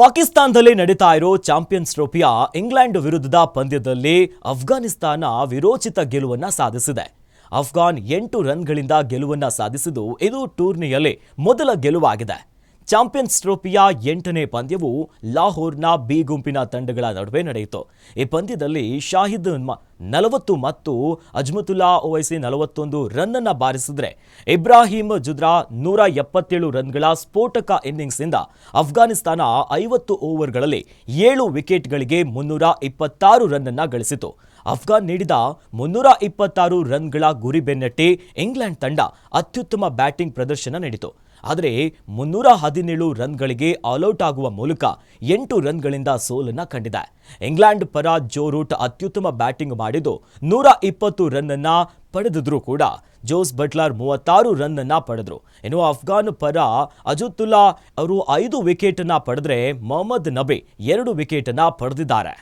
ಪಾಕಿಸ್ತಾನದಲ್ಲಿ ನಡೀತಾ ಇರೋ ಚಾಂಪಿಯನ್ಸ್ ಟ್ರೋಫಿಯ ಇಂಗ್ಲೆಂಡ್ ವಿರುದ್ಧದ ಪಂದ್ಯದಲ್ಲಿ ಅಫ್ಘಾನಿಸ್ತಾನ ವಿರೋಚಿತ ಗೆಲುವನ್ನ ಸಾಧಿಸಿದೆ. ಅಫ್ಘಾನ್ ಎಂಟು ರನ್ಗಳಿಂದ ಗೆಲುವನ್ನ ಸಾಧಿಸಿದ್ದು ಇದು ಟೂರ್ನಿಯಲ್ಲಿ ಮೊದಲ ಗೆಲುವಾಗಿದೆ. ಚಾಂಪಿಯನ್ಸ್ ಟ್ರೋಫಿಯ ಎಂಟನೇ ಪಂದ್ಯವು ಲಾಹೋರ್ನ ಬಿ ಗುಂಪಿನ ತಂಡಗಳ ನಡುವೆ ನಡೆಯಿತು. ಈ ಪಂದ್ಯದಲ್ಲಿ ಶಾಹಿದ್ ನಲವತ್ತು ಮತ್ತು ಅಜ್ಮತುಲ್ಲಾ ಓವೈಸಿ ನಲವತ್ತೊಂದು ರನ್ ಅನ್ನ ಬಾರಿಸಿದ್ರೆ ಇಬ್ರಾಹಿಂ ಜುದ್ರಾ ನೂರ ಎಪ್ಪತ್ತೇಳು ರನ್ಗಳ ಸ್ಫೋಟಕ ಇನ್ನಿಂಗ್ಸ್ನಿಂದ ಅಫ್ಘಾನಿಸ್ತಾನ ಐವತ್ತು ಓವರ್ಗಳಲ್ಲಿ ಏಳು ವಿಕೆಟ್ಗಳಿಗೆ ಮುನ್ನೂರ ಇಪ್ಪತ್ತಾರು ರನ್ ಅನ್ನ ಗಳಿಸಿತು. ಅಫ್ಘಾನ್ ನೀಡಿದ ಮುನ್ನೂರ ಇಪ್ಪತ್ತಾರು ರನ್ಗಳ ಗುರಿ ಬೆನ್ನಟ್ಟಿ ಇಂಗ್ಲೆಂಡ್ ತಂಡ ಅತ್ಯುತ್ತಮ ಬ್ಯಾಟಿಂಗ್ ಪ್ರದರ್ಶನ ನೀಡಿತು. ಆದರೆ ಮುನ್ನೂರ ಹದಿನೇಳು ರನ್ಗಳಿಗೆ ಆಲ್ಔಟ್ ಆಗುವ ಮೂಲಕ ಎಂಟು ರನ್ಗಳಿಂದ ಸೋಲನ್ನ ಕಂಡಿದೆ. ಇಂಗ್ಲೆಂಡ್ ಪರ ಜೋ ರೂಟ್ ಅತ್ಯುತ್ತಮ ಬ್ಯಾಟಿಂಗ್ ಮಾಡಿದ್ದು ನೂರ ಇಪ್ಪತ್ತು ರನ್ನನ್ನು ಪಡೆದಿದ್ರೂ ಕೂಡ ಜೋಸ್ ಬಟ್ಲರ್ ಮೂವತ್ತಾರು ರನ್ ಅನ್ನ ಪಡೆದ್ರು. ಇನ್ನು ಅಫ್ಘಾನ್ ಪರ ಅಜುತ್ತುಲ್ಲಾ ಅವರು ಐದು ವಿಕೆಟ್ ಪಡೆದರೆ ಮೊಹಮ್ಮದ್ ನಬಿ ಎರಡು ವಿಕೆಟ್ ಅನ್ನ ಪಡೆದಿದ್ದಾರೆ.